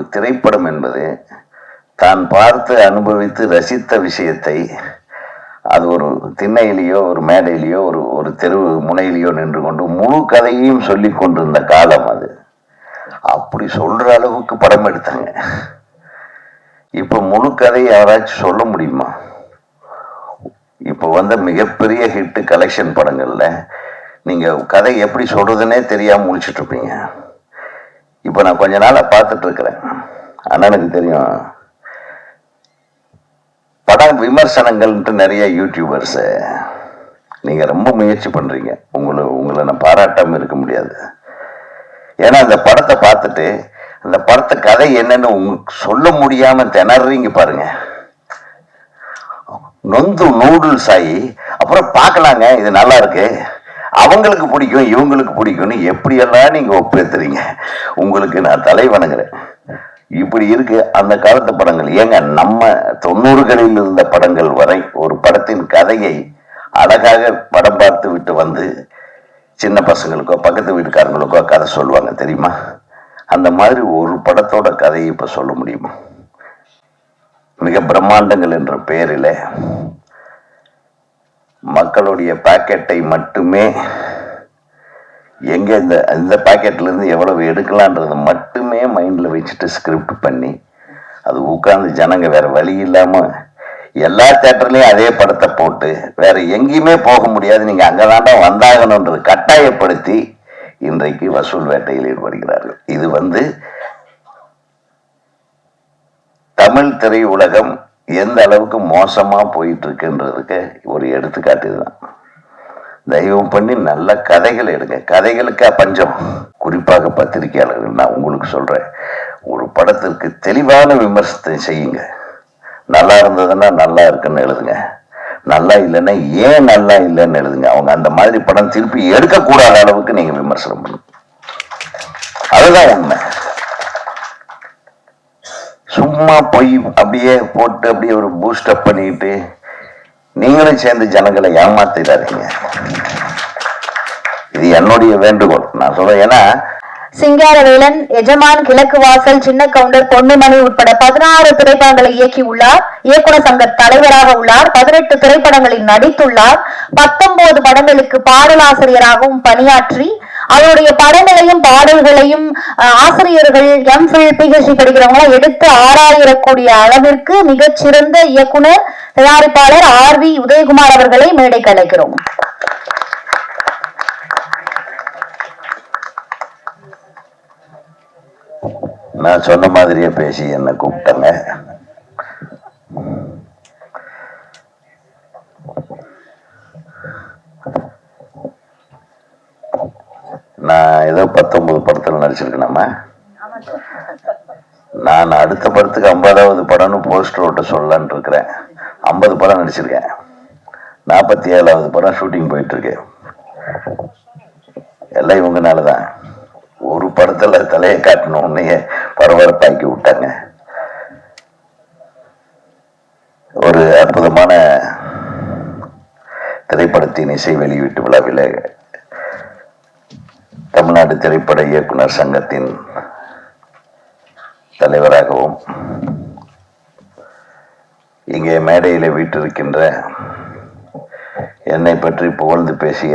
ஒரு திரைப்படம் என்பது தான் பார்த்து அனுபவித்து ரசித்த விஷயத்தை அது ஒரு திண்ணையிலேயோ ஒரு மேடையிலேயோ ஒரு ஒரு தெரு முனையிலேயோ நின்று கொண்டு முழு கதையையும் சொல்லி கொண்டிருந்த காலம் அது. அப்படி சொல்ற அளவுக்கு படம் எடுத்தாங்க. இப்ப முழு கதையை யாராச்சும் சொல்ல முடியுமா? இப்போ வந்த மிகப்பெரிய ஹிட் கலெக்ஷன் படங்கள்ல நீங்க கதை எப்படி சொல்றதுன்னே தெரியாம முடிச்சிட்டு இருப்பீங்க. இப்போ நான் கொஞ்ச நாளாக பார்த்துட்டு இருக்கிறேன். எனக்கு தெரியும். படம் விமர்சனங்கள்ன்ட்டு நிறைய யூடியூபர்ஸு நீங்கள் ரொம்ப முயற்சி பண்ணுறீங்க உங்களை உங்களை நான் பாராட்டாமல் இருக்க முடியாது. ஏன்னா அந்த படத்தை பார்த்துட்டு அந்த படத்தை கதை என்னன்னு உங்களுக்கு சொல்ல முடியாமல் திணறீங்க பாருங்க. நொந்து நூடுல்ஸ் ஆகி அப்புறம் பார்க்கலாங்க இது நல்லா இருக்குது அவங்களுக்கு பிடிக்கும் இவங்களுக்கு பிடிக்கும்னு எப்படியெல்லாம் நீங்க ஒப்பேத்துறீங்க உங்களுக்கு நான் தலை வணங்குறேன். இப்படி இருக்கு அந்த காலத்து படங்கள். ஏங்க நம்ம தொண்ணூறுகளில் இருந்த படங்கள் வரை ஒரு படத்தின் கதையை அழகாக படம் பார்த்து விட்டு வந்து சின்ன பசங்களுக்கோ பக்கத்து வீட்டுக்காரங்களுக்கோ கதை சொல்லுவாங்க தெரியுமா? அந்த மாதிரி ஒரு படத்தோட கதையை இப்ப சொல்ல முடியுமா? மிக பிரம்மாண்டங்கள் என்ற பெயரில் மக்களுடைய பாக்கெட்டை மட்டுமே எங்கே இந்த இந்த பாக்கெட்ல இருந்து எவ்வளவு எடுக்கலான்றது மட்டுமே மைண்ட்ல வச்சுட்டு ஸ்கிரிப்ட் பண்ணி அது உட்கார்ந்து ஜனங்க வேற வழி இல்லாம எல்லா தேட்டர்லயும் அதே படத்தை போட்டு வேற எங்கேயுமே போக முடியாது நீங்க அங்கதாண்டா வந்தாகணுன்றது கட்டாயப்படுத்தி இன்றைக்கு வசூல் வேட்டையில் ஈடுபடுகிறார்கள். இது வந்து தமிழ் திரையுலகம் எந்த அளவுக்கு மோசமாக போயிட்டு இருக்குன்றதுக்கு ஒரு எடுத்துக்காட்டு இதுதான். தெய்வம் பண்ணி நல்ல கதைகள் எடுங்க. கதைகளுக்கா பஞ்சம். குறிப்பாக பத்திரிகையாளர்கள். நான் உங்களுக்கு சொல்கிறேன் ஒரு படத்திற்கு தெளிவான விமர்சனத்தை செய்யுங்க. நல்லா இருந்ததுன்னா நல்லா இருக்குன்னு எழுதுங்க. நல்லா இல்லைன்னா ஏன் நல்லா இல்லைன்னு எழுதுங்க. அவங்க அந்த மாதிரி படம் திருப்பி எடுக்கக்கூடாத அளவுக்கு நீங்கள் விமர்சனம் பண்ணுங்க. அதுதான் உண்மை. சும்மா போய் அப்படியே போட்டு அப்படியே ஒரு பூஸ்டப் பண்ணிட்டு நீங்களும் சேர்ந்து ஜனங்களை ஏமாத்திடாதீங்க. இது என்னுடைய வேண்டுகோள். நான் சொல்றேன் ஏன்னா சிங்காரவேலன் எஜமான் கிழக்கு வாசல் சின்ன கவுண்டர் பொன்னுமணி உட்பட பதினாறு திரைப்படங்களை இயக்கியுள்ளார். இயக்குனர் சங்க தலைவராக உள்ளார். பதினெட்டு திரைப்படங்களில் நடித்துள்ளார். பத்தொன்பது படங்களுக்கு பாடலாசிரியராகவும் பணியாற்றி அவருடைய படங்களையும் பாடல்களையும் ஆசிரியர்கள் எம்ஃபில் பிஹெச்டி படிக்கிறவங்க எடுத்து ஆராயிடக்கூடிய அளவிற்கு மிகச்சிறந்த இயக்குனர் தயாரிப்பாளர் ஆர் வி உதயகுமார் அவர்களை மேடைக்கு அழைக்கிறோம். நான் சொன்ன மாதிரியே பேசி என்ன கூப்பிட்டேங்க நான் ஏதோ பத்தொன்பது படத்தில் நடிச்சிருக்கேனாமா நான் அடுத்த படத்துக்கு ஐம்பதாவது படம்னு போஸ்டர் ஓட்ட சொல்லலான்னு இருக்கிறேன். ஐம்பது படம் நடிச்சிருக்கேன். நாற்பத்தி ஏழாவது படம் ஷூட்டிங் போயிட்டு எல்லாம் இவங்கனால தான் ஒரு படத்துல தலையை காட்டணும் உன்னையே பரபரப்பாக்கி விட்டாங்க. ஒரு அற்புதமான திரைப்படத்தின் இசை வெளியீட்டு விழாவில் தமிழ்நாடு திரைப்பட இயக்குனர் சங்கத்தின் தலைவராகவும் இங்கே மேடையில் வீட்டிருக்கின்ற என்னை பற்றி புகழ்ந்து பேசிய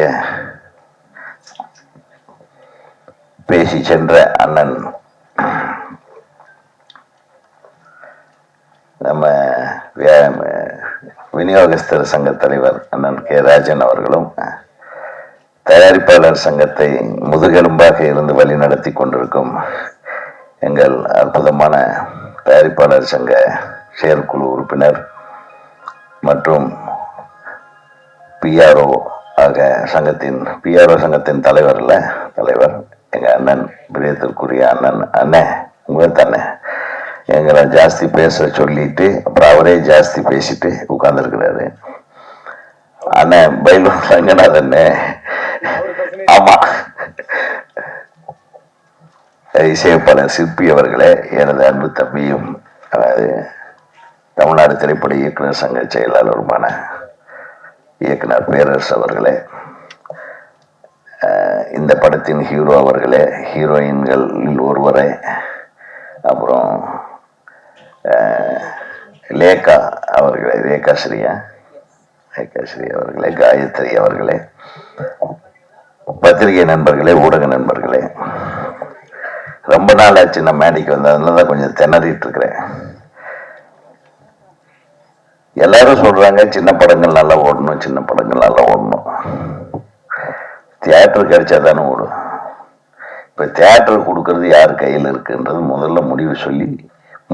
பேசி சென்ற அண்ணன் நம்ம விநியோகஸ்தர் சங்க தலைவர் அண்ணன் கே. ராஜன் அவர்களும் தயாரிப்பாளர் சங்கத்தை முதுகெலும்பாக இருந்து வழி நடத்தி கொண்டிருக்கும் எங்கள் அற்புதமான தயாரிப்பாளர் சங்க செயற்குழு உறுப்பினர் மற்றும் பிஆர்ஓ ஆக சங்கத்தின் பிஆர்ஓ சங்கத்தின் தலைவர் இல்ல தலைவர் எங்கள் அண்ணன் பிரியத்திற்குரிய அண்ணன் அண்ணே உங்க தானே. எங்களை ஜாஸ்தி பேச சொல்லிட்டு அப்புறம் அவரே ஜாஸ்தி பேசிட்டு உட்கார்ந்துருக்கிறாரு. அண்ணன் பைலூர் ரங்கநாதன்னு ஆமா. இசையப்பாளர் சிற்பி அவர்களே எனது அன்பு தம்பியும் அதாவது தமிழ்நாடு திரைப்பட இயக்குனர் சங்க செயலாளருமான இயக்குனர் பேரரசு அவர்களே இந்த படத்தின் ஹீரோ அவர்களே ஹீரோயின்களில் ஒருவரே அப்புறம் லேகா அவர்களே ரேகா ஸ்ரீயா ரேகா ஸ்ரீ அவர்களே காயத்ரி அவர்களே பத்திரிகை நண்பர்களே ஊடக நண்பர்களே. ரொம்ப நாள் ஆச்சு நான் மேடைக்கு வந்ததுனால தான் கொஞ்சம் திணறிட்டு இருக்கிறேன். எல்லாரும் சொல்றாங்க சின்ன படங்கள் நல்லா ஓடணும் சின்ன படங்கள் நல்லா ஓடணும். தியேட்டர் கிடைச்சா தானே ஓடும். இப்போ தியேட்டர் கொடுக்கறது யார் கையில் இருக்குன்றது முதல்ல முடிவு சொல்லி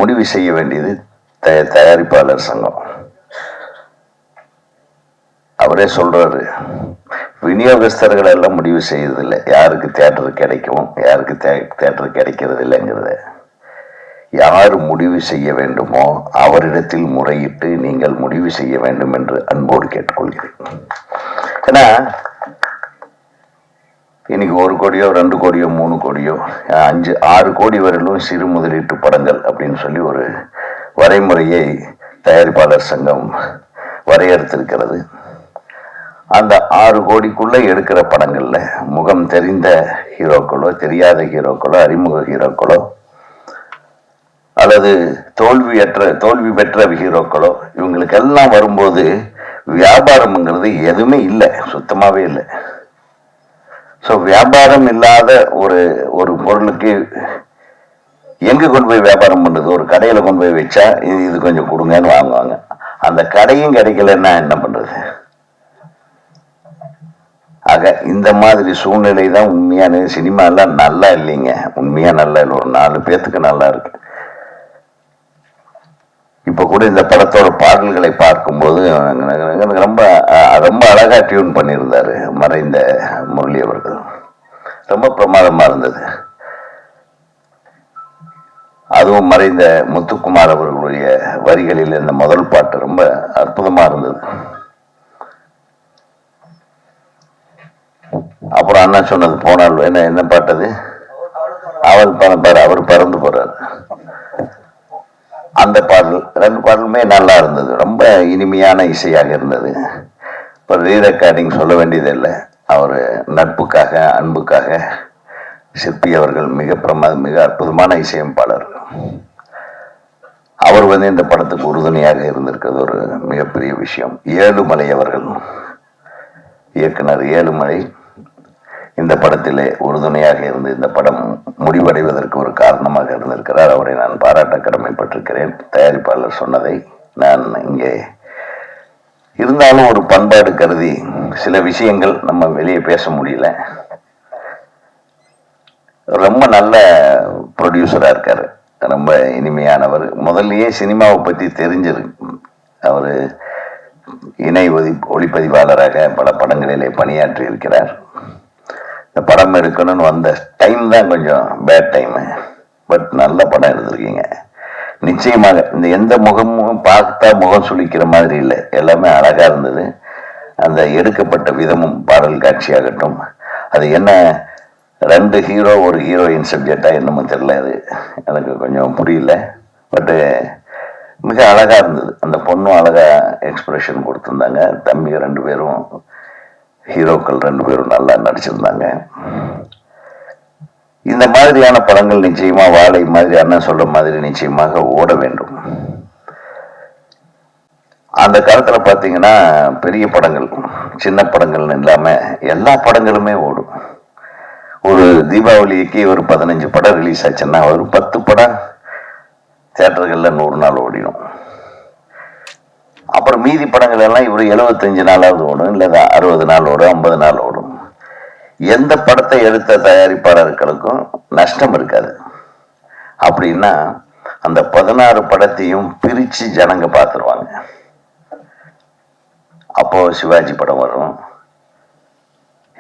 முடிவு செய்ய வேண்டியது த தயாரிப்பாளர் சங்கம். அவரே சொல்றாரு விநியோகஸ்தர்கள் எல்லாம் முடிவு செய்யறதில்லை யாருக்கு தேட்டர் கிடைக்கும் யாருக்கு தேட்டர் கிடைக்கிறது இல்லைங்கிறத யார் முடிவு செய்ய வேண்டுமோ அவரிடத்தில் முறையிட்டு நீங்கள் முடிவு செய்ய வேண்டும் என்று அன்போடு கேட்டுக்கொள்கிறேன். ஏன்னா இன்னைக்கு ஒரு கோடியோ ரெண்டு கோடியோ மூணு கோடியோ அஞ்சு ஆறு கோடி வரையிலும் சிறு முதலீட்டு படங்கள் அப்படின்னு சொல்லி ஒரு வரைமுறையை தயாரிப்பாளர் சங்கம் வரையறுத்திருக்கிறது. அந்த ஆறு கோடிக்குள்ளே எடுக்கிற படங்களில் முகம் தெரிந்த ஹீரோக்களோ தெரியாத ஹீரோக்களோ அறிமுக ஹீரோக்களோ அல்லது தோல்வியற்ற தோல்வி பெற்ற ஹீரோக்களோ இவங்களுக்கெல்லாம் வரும்போது வியாபாரம்ங்கிறது எதுவுமே இல்லை சுத்தமாகவே இல்லை. ஸோ வியாபாரம் இல்லாத ஒரு ஒரு பொருளுக்கு எங்கே கொண்டு போய் வியாபாரம் பண்ணுறது ஒரு கடையில் கொண்டு போய் வச்சா இது இது கொஞ்சம் கொடுங்கன்னு வாங்குவாங்க. அந்த கடையும் கிடைக்கலன்னா என்ன பண்ணுறது ஆக இந்த மாதிரி சூழ்நிலை தான் உண்மையான சினிமா எல்லாம் நல்லா இல்லைங்க. உண்மையா நல்லா இல்லை. ஒரு நாலு பேர்த்துக்கு நல்லா இருக்கு. இப்போ கூட இந்த படத்தோட பாடல்களை பார்க்கும்போது ரொம்ப ரொம்ப அழகாக டியூன் பண்ணியிருந்தாரு மறைந்த முரளி அவர்கள். ரொம்ப பிரமாதமாக இருந்தது. அதுவும் மறைந்த முத்துக்குமார் அவர்களுடைய வரிகளில் இந்த முதல் பாட்டு ரொம்ப அற்புதமாக இருந்தது. அப்புறம் அண்ணா சொன்னது போனால் என்ன என்ன பாட்டது? அவள் பாரு அவர் பறந்து போறாரு. அந்த பாடல் ரெண்டு பாடலுமே நல்லா இருந்தது. ரொம்ப இனிமையான இசையாக இருந்தது. இப்போ ரீரெக்கார்டிங் சொல்ல வேண்டியதில்லை. அவர் நட்புக்காக அன்புக்காக சிற்பி அவர்கள் மிக பிரமா மிக அற்புதமான இசையமைப்பாளர். அவர் வந்து இந்த படத்துக்கு உறுதுணையாக இருந்திருக்கிறது ஒரு மிகப்பெரிய விஷயம். ஏழுமலை அவர்கள் இயக்குனர் ஏழுமலை. இந்த படத்திலே உறுதுணையாக இருந்து இந்த படம் முடிவடைவதற்கு ஒரு காரணமாக இருந்திருக்கிறார். அவரை நான் பாராட்ட கடமைப்பட்டிருக்கிறேன் தயாரிப்பாளர் சொன்னதை நான் இங்கே இருந்தாலும் ஒரு பண்பாடு கருதி சில விஷயங்கள் நம்ம வெளியே பேச முடியல. ரொம்ப நல்ல ப்ரொடியூசராக இருக்காரு. ரொம்ப இனிமையானவர். முதல்லயே சினிமாவை பற்றி தெரிஞ்சிரு அவர் இணை ஒதி ஒளிப்பதிவாளராக பல படங்களிலே பணியாற்றி இருக்கிறார் இந்த படம் எடுக்கணும்னு வந்த டைம் தான் கொஞ்சம் பேட் டைமு பட் நல்ல படம் எடுத்திருக்கீங்க. நிச்சயமாக இந்த எந்த முகமும் பார்த்தா முகம் சுளிக்கிற மாதிரி இல்லை. எல்லாமே அழகா இருந்தது. அந்த எடுக்கப்பட்ட விதமும் பாடல் காட்சியாகட்டும். அது என்ன? ரெண்டு ஹீரோ ஒரு ஹீரோயின் சப்ஜெக்டா என்னமோ தெரியல அது. எனக்கு கொஞ்சம் புரியல. பட்டு மிக அழகா இருந்தது. அந்த பொண்ணும் அழகா எக்ஸ்பிரஷன் கொடுத்துருந்தாங்க. தம்பி ரெண்டு பேரும் ஹீரோக்கள் ரெண்டு பேரும் நல்லா நடிச்சிருந்தாங்க. இந்த மாதிரியான படங்கள் நிச்சயமா வாழை மாதிரி அண்ணன் சொல்ற மாதிரி நிச்சயமாக ஓட வேண்டும். அந்த காலத்துல பாத்தீங்கன்னா பெரிய படங்கள் சின்ன படங்கள்னு இல்லாம எல்லா படங்களுமே ஓடும். ஒரு தீபாவளிக்கு ஒரு பதினஞ்சு படம் ரிலீஸ் ஆச்சுன்னா ஒரு பத்து படம் தியேட்டர்கள்ல நூறு நாள் ஓடிடும் அப்புறம் மீதி படங்கள் எல்லாம் இவர் எழுபத்தஞ்சு நாளாவது ஓடும் இல்லை அறுபது நாள் ஓடும் ஐம்பது நாள் ஓடும். எந்த படத்தை எடுத்த தயாரிப்பாளர்களுக்கும் நஷ்டம் இருக்காது. அப்படின்னா அந்த பதினாறு படத்தையும் பிரிச்சு ஜனங்க பார்த்துருவாங்க. அப்போ சிவாஜி படம் வரும்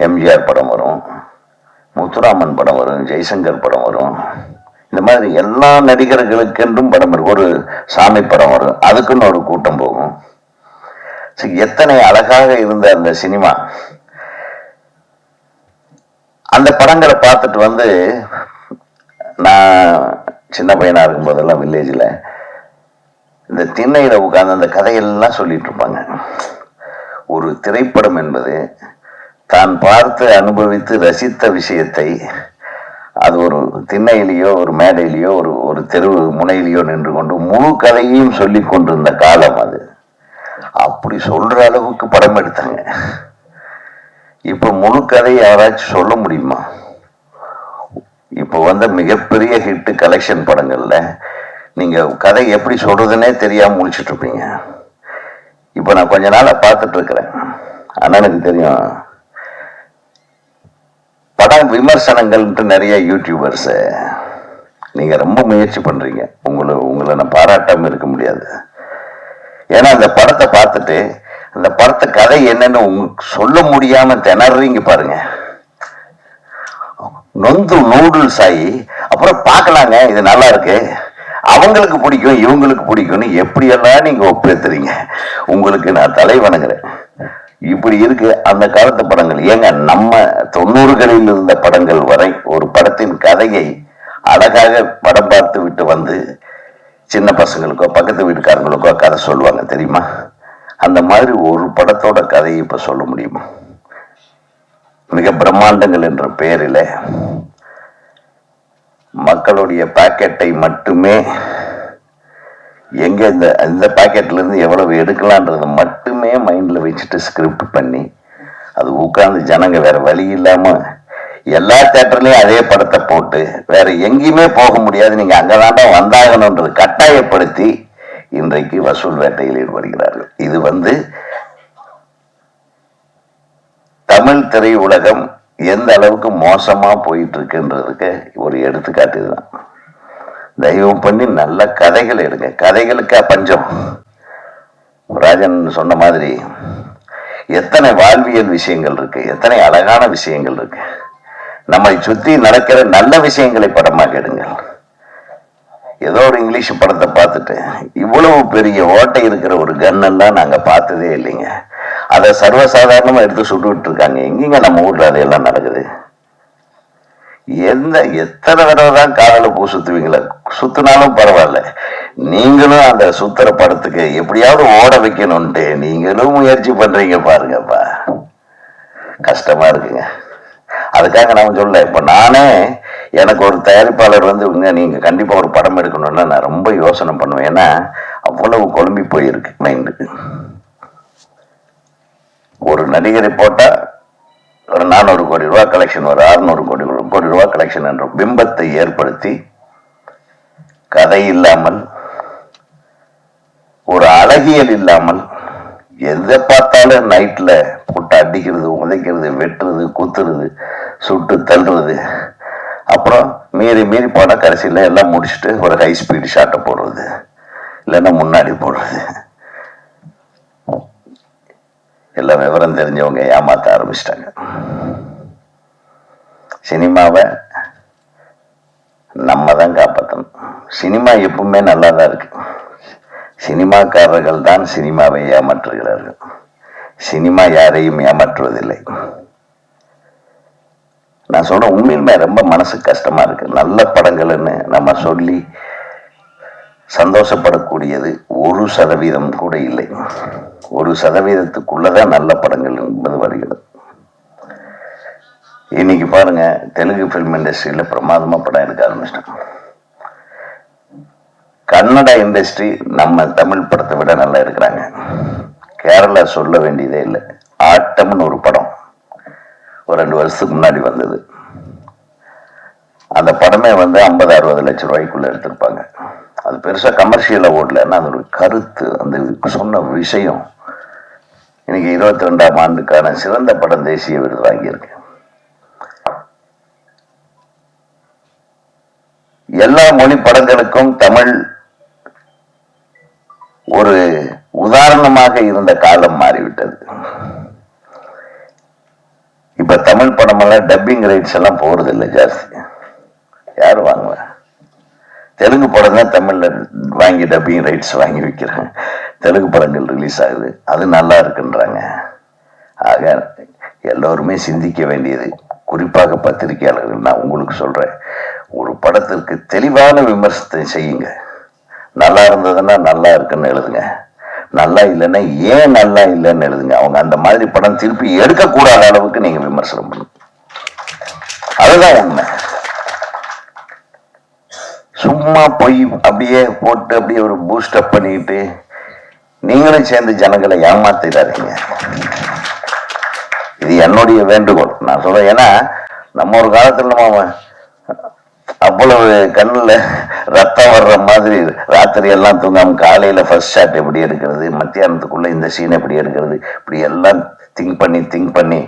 எம்ஜிஆர் படம் வரும் முத்துராமன் படம் வரும் ஜெய்சங்கர் படம் வரும். இந்த மாதிரி எல்லா நடிகர்களுக்கென்றும் படம் இருக்கும் ஒரு சாமி படம் வரும். அதுக்குன்னு ஒரு கூட்டம் போகும். சரி, எத்தனை அழகாக இருந்த அந்த சினிமா. அந்த படங்களை பார்த்துட்டு வந்து நான் சின்ன பையனா இருக்கும் போதெல்லாம் வில்லேஜில் இந்த திண்ணையில உட்கார்ந்து அந்த கதையெல்லாம் சொல்லிட்டு இருப்பாங்க. ஒரு திரைப்படம் என்பது தான் பார்த்து அனுபவித்து ரசித்த விஷயத்தை அது ஒரு திண்ணையிலேயோ ஒரு மேடையிலேயோ ஒரு ஒரு தெரு முனையிலேயோ நின்று கொண்டு முழு கதையையும் சொல்லி கொண்டிருந்த காலம் அது. அப்படி சொல்ற அளவுக்கு படம் எடுத்தாங்க. இப்ப முழு கதையை யாராச்சும் சொல்ல முடியுமா? இப்போ வந்த மிகப்பெரிய ஹிட் கலெக்ஷன் படங்கள்ல நீங்க கதை எப்படி சொல்றதுன்னே தெரியாம முடிச்சிட்டு இருப்பீங்க. இப்போ நான் கொஞ்ச நாளா பார்த்துட்டு இருக்கிறேன். அண்ணனுக்கு தெரியும். படம் விமர்சனங்கள்ன்ட்டு நிறைய யூடியூபர்ஸ் நீங்க ரொம்ப முயற்சி பண்றீங்க. உங்களை உங்களை நான் பாராட்டாம இருக்க முடியாது. ஏன்னா அந்த படத்தை பார்த்துட்டு அந்த படத்தை கதை என்னன்னு உங்களுக்கு சொல்ல முடியாம திணறீங்க பாருங்க. நொந்து நூடுல்ஸ் ஆகி அப்புறம் பார்க்கலாங்க இது நல்லா இருக்கு. அவங்களுக்கு பிடிக்கும் இவங்களுக்கு பிடிக்கும்னு எப்படியெல்லாம் நீங்க ஒப்பேத்துறீங்க உங்களுக்கு நான் தலை வணங்குறேன் இப்படி இருக்கு அந்த காலத்து படங்கள். ஏங்க நம்ம தொண்ணூறுகளில் இருந்த படங்கள் வரை ஒரு படத்தின் கதையை அழகாக படம் பார்த்து விட்டு வந்து சின்ன பசங்களுக்கோ பக்கத்து வீட்டுக்காரங்களுக்கோ கதை சொல்லுவாங்க தெரியுமா? அந்த மாதிரி ஒரு படத்தோட கதையை இப்போ சொல்ல முடியுமா? மிக பிரம்மாண்டங்கள் என்ற பெயரில் மக்களுடைய பாக்கெட்டை மட்டுமே எங்க இந்த இந்த பாக்கெட்ல இருந்து எவ்வளவு எடுக்கலான்றது மட்டும் எல்லாமே மைண்டில் வச்சுட்டு ஸ்கிரிப்ட் பண்ணி அது உட்காந்து ஜனங்க வேற வழி இல்லாமல் எல்லா தேட்டர்லயும் அதே படத்தை போட்டு வேற எங்கேயுமே போக முடியாது. நீங்கள் அங்கே தாண்டா வந்தாகணுன்றது கட்டாயப்படுத்தி இன்றைக்கு வசூல் வேட்டையில் ஈடுபடுகிறார்கள். இது வந்து தமிழ் திரையுலகம் எந்த அளவுக்கு மோசமாக போயிட்டு இருக்குன்றதுக்கு ஒரு எடுத்துக்காட்டு இதுதான். தயவு பண்ணி நல்ல கதைகள் எடுங்க. கதைகளுக்கா பஞ்சம். ராஜன் சொன்ன மாதிரி எத்தனை வாழ்வியல் விஷயங்கள் இருக்கு எத்தனை அழகான விஷயங்கள் இருக்கு. நம்மை சுற்றி நடக்கிற நல்ல விஷயங்களை படமாக எடுங்கள் ஏதோ ஒரு இங்கிலீஷ் படத்தை பார்த்துட்டு இவ்வளவு பெரிய ஓட்டை இருக்கிற ஒரு கன்னெல்லாம் நாங்கள் பார்த்ததே இல்லைங்க. அதை சர்வசாதாரணமாக எடுத்து சுட்டு இருக்காங்க. எங்கேங்க நம்ம ஊரில் அதையெல்லாம் நடக்குது? எந்த எத்தனை தடவை தான் காதல பூ சுத்துவீங்களா? சுத்தினாலும் பரவாயில்ல. நீங்களும் அந்த சுத்துற படத்துக்கு எப்படியாவது ஓட வைக்கணும்ட்டு நீங்களும் முயற்சி பண்றீங்க பாருங்கப்பா. கஷ்டமா இருக்குங்க. அதுக்காக நான் சொல்ல இப்ப நானே எனக்கு ஒரு தயாரிப்பாளர் வந்து நீங்க கண்டிப்பா ஒரு படம் எடுக்கணும்னா நான் ரொம்ப யோசனை பண்ணுவேன். ஏன்னா அவ்வளவு குழம்பி போயிருக்கு மைண்டு ஒரு நடிகரை போட்டா ஒரு நானூறு கோடி ரூபாய் கலெக்ஷன் ஒரு அறுநூறு கோடி கோடி ரூபாய் கலெக்ஷன் என்ற பிம்பத்தை ஏற்படுத்தி கதை இல்லாமல் ஒரு அழகியல் இல்லாமல் எதை பார்த்தாலும் நைட்ல போட்டு அடிக்கிறது உதைக்கிறது வெட்டுறது குத்துறது சுட்டு தள்ளுறது. அப்புறம் மீறி மீறி போனால் கடைசியில் எல்லாம் முடிச்சுட்டு ஒரு ஹை ஸ்பீடு ஷாட்டை போடுறது. இல்லைன்னா முன்னாடி போடுறது. எல்லாம் விவரம் தெரிஞ்சவங்க ஏமாத்த ஆரம்பிச்சிட்டாங்க. சினிமாவை நம்ம தான் காப்பாற்றணும் சினிமா எப்பவுமே நல்லா தான் இருக்கு. சினிமாக்காரர்கள் தான் சினிமாவை ஏமாற்றுகிறார்கள். சினிமா யாரையும் ஏமாற்றுவதில்லை. நான் சொல்கிறேன் உண்மையிலுமே ரொம்ப மனசு கஷ்டமா இருக்கு. நல்ல படங்கள்னு நம்ம சொல்லி சந்தோஷப்படக்கூடியது ஒரு சதவீதம் கூட இல்லை. ஒரு சதவீதத்துக்குள்ளதான் நல்ல படங்கள் என்பது வருகிறது. இன்னைக்கு பாருங்க தெலுங்கு ஃபிலிம் இண்டஸ்ட்ரியில பிரமாதமா படம் எடுக்க ஆரம்பிச்சிட்டாங்க. கன்னடா இண்டஸ்ட்ரி நம்ம தமிழ் படத்தை விட நல்லா இருக்கிறாங்க கேரளா சொல்ல வேண்டியதே இல்லை. ஆட்டம்னு ஒரு படம் ஒரு ரெண்டு வருஷத்துக்கு முன்னாடி வந்தது. அந்த படமே வந்து ஐம்பது அறுபது லட்சம் ரூபாய்க்குள்ள எடுத்திருப்பாங்க. அது கமர்ஷியல் ஓடல. ஓடலன்னா அதோட கருத்து. அந்த சொன்ன விஷயம் இன்னைக்கு இருபத்தி ரெண்டாம் ஆண்டுக்கான சிறந்த படம் தேசிய விருது வாங்கியிருக்கு. எல்லா மொழி படங்களுக்கும் தமிழ் ஒரு உதாரணமாக இருந்த காலம் மாறிவிட்டது. இப்ப தமிழ் படமெல்லாம் டப்பிங் ரைட்ஸ் எல்லாம் போறது இல்லை ஜாஸ்தி. யார் வாங்குவேன் தெலுங்கு படம் தான் தமிழில் வாங்கி டப்பிங் ரைட்ஸ் வாங்கி விற்கிறாங்க தெலுங்கு படங்கள் ரிலீஸ் ஆகுது. அது நல்லா இருக்குன்றாங்க. ஆக எல்லோருமே சிந்திக்க வேண்டியது. குறிப்பாக பத்திரிகையாளர்கள். நான் உங்களுக்கு சொல்கிறேன் ஒரு படத்திற்கு தெளிவான விமர்சனத்தை செய்யுங்க. நல்லா இருந்ததுன்னா நல்லா இருக்குன்னு எழுதுங்க. நல்லா இல்லைன்னா ஏன் நல்லா இல்லைன்னு எழுதுங்க. அவங்க அந்த மாதிரி படம் திருப்பி எடுக்கக்கூடாத அளவுக்கு நீங்கள் விமர்சனம் பண்ணுங்க. அதுதான் உண்மை. சும்மா போய் அப்படியே போட்டு அப்படியே ஒரு பூஸ்டப் பண்ணிட்டு நீங்களும் சேர்ந்து ஜனங்களை ஏமாத்திடாதீங்க. இது என்னுடைய வேண்டுகோள். நான் சொல்றேன் ஏன்னா நம்ம ஒரு காலத்துல நம்ம அவ்வளவு கண்ணில் ரத்தம் வர்ற மாதிரி ராத்திரி எல்லாம் தூங்காம காலையில ஃபர்ஸ்ட் ஷாட் எப்படி எடுக்கிறது மத்தியானத்துக்குள்ள இந்த சீன் எப்படி எடுக்கிறது இப்படி எல்லாம் திங்க் பண்ணி திங்க் பண்ணி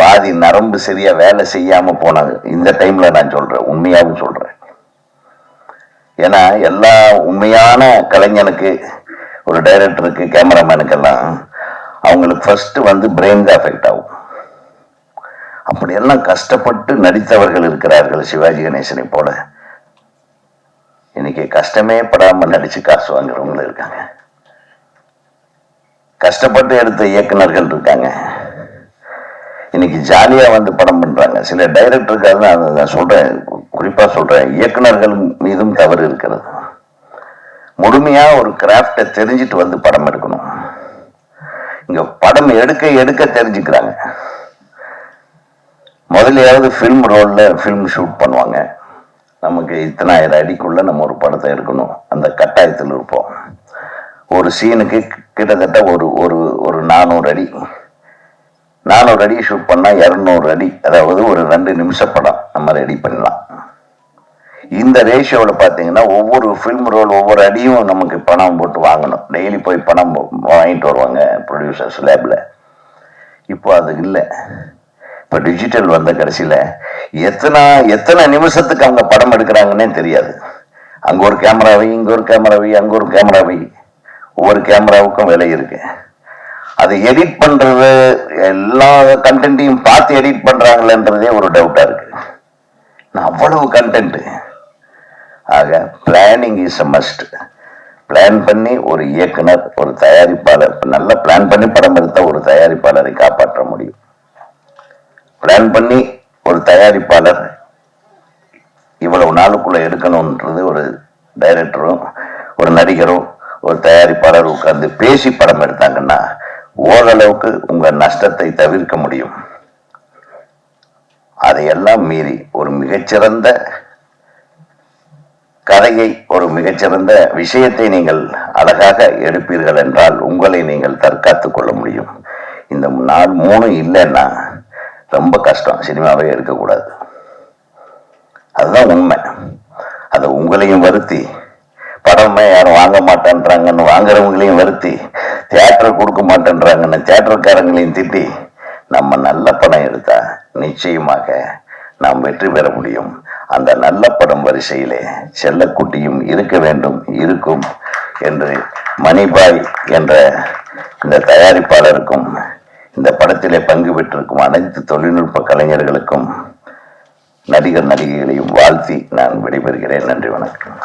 பாதி நரம்பு சரியா வேலை செய்யாம போனாங்க இந்த டைம்ல நான் சொல்றேன் உண்மையாகவும் சொல்றேன். ஏன்னா எல்லா உண்மையான கலைஞனுக்கு ஒரு டைரக்டருக்கு கேமராமேனுக்கெல்லாம் அவங்களுக்கு ஃபர்ஸ்ட் வந்து பிரெயின் அஃபெக்ட் ஆகும். அப்படியெல்லாம் கஷ்டப்பட்டு நடித்தவர்கள் இருக்கிறார்கள் சிவாஜி கணேசனை போல. இன்னைக்கு கஷ்டமே படாம நடிச்சு காசு வாங்குறவங்களும் இருக்காங்க. கஷ்டப்பட்டு எடுத்த இயக்குனர்கள் இருக்காங்க. இன்னைக்கு ஜாலியாக வந்து படம் பண்ணுறாங்க சில டைரக்டருக்கு தான் நான் சொல்கிறேன் குறிப்பாக சொல்கிறேன் இயக்குனர்கள் மீதும் தவறு இருக்கிறது. முழுமையாக ஒரு கிராஃப்டை தெரிஞ்சுட்டு வந்து படம் எடுக்கணும். இங்கே படம் எடுக்க எடுக்க தெரிஞ்சுக்கிறாங்க. முதலையாவது ஃபில்ம் ரோலில் ஃபில்ம் ஷூட் பண்ணுவாங்க. நமக்கு இத்தனாயிரம் அடிக்குள்ளே நம்ம ஒரு படத்தை எடுக்கணும். அந்த கட்டாயத்தில் இருப்போம். ஒரு சீனுக்கு கிட்டத்தட்ட ஒரு ஒரு ஒரு நானூறு அடி. நானூறு அடி ஷூட் பண்ணால் இரநூறு அடி. அதாவது ஒரு ரெண்டு நிமிஷ படம் நம்ம ரெடி பண்ணலாம். இந்த ரேஷியோவில் பார்த்தீங்கன்னா ஒவ்வொரு ஃபில்ம் ரோல் ஒவ்வொரு அடியும் நமக்கு பணம் போட்டு வாங்கணும். டெய்லி போய் பணம் வாங்கிட்டு வருவாங்க ப்ரொடியூசர்ஸ் லேபில் இப்போ அது இல்லை. இப்போ டிஜிட்டல் வந்த கடைசியில் எத்தனை எத்தனை நிமிஷத்துக்கு அவங்க படம் எடுக்கிறாங்கன்னே தெரியாது. அங்கே ஒரு கேமராவை இங்கே ஒரு கேமராவை அங்கே ஒரு கேமராவை ஒவ்வொரு கேமராவுக்கும் விலை இருக்குது அதை எடிட் பண்றது எல்லா கண்டென்ட்டையும் பார்த்து எடிட் பண்றாங்களேன்றதே ஒரு டவுட்டா இருக்கு. நான் அவ்வளவு கண்டென்ட் ஆக planning is a must plan பண்ணி ஒரு இயக்குனர் ஒரு தயாரிப்பாளர் நல்லா பிளான் பண்ணி படம் எடுத்த ஒரு தயாரிப்பாளரை காப்பாற்ற முடியும். பிளான் பண்ணி ஒரு தயாரிப்பாளர் இவ்வளவு நாளுக்குள்ள எடுக்கணும்ன்றது ஒரு டைரக்டரும் ஒரு நடிகரும் ஒரு தயாரிப்பாளர் உட்கார்ந்து பேசி படம் எடுத்தாங்கன்னா ஓரளவுக்கு உங்க நஷ்டத்தை தவிர்க்க முடியும். அதையெல்லாம் மீறி ஒரு மிகச்சிறந்த கதையை ஒரு மிகச்சிறந்த விஷயத்தை நீங்கள் அழகாக எடுப்பீர்கள் என்றால் உங்களை நீங்கள் தற்காத்துக் கொள்ள முடியும். இந்த நாள் மூணு இல்லைன்னா ரொம்ப கஷ்டம். சினிமாவே எடுக்கக்கூடாது அதுதான் உண்மை. அதை உங்களையும் வருத்தி படமே யாரும் வாங்க மாட்டேன்றாங்கன்னு வாங்குறவங்களையும் வருத்தி தியேட்டர் கொடுக்க மாட்டேன்றாங்கன்னு தியேட்டர்காரங்களையும் திட்டி நம்ம நல்ல படம் எடுத்தா நிச்சயமாக நாம் வெற்றி பெற முடியும். அந்த நல்ல படம் வரிசையிலே செல்லக்குட்டியும் இருக்க வேண்டும் இருக்கும் என்று மணிபாய் என்ற இந்த தயாரிப்பாளருக்கும் இந்த படத்திலே பங்கு பெற்றிருக்கும் அனைத்து தொழில்நுட்ப கலைஞர்களுக்கும் நடிகர் நடிகைகளையும் வாழ்த்தி நான் விடைபெறுகிறேன். நன்றி வணக்கம்.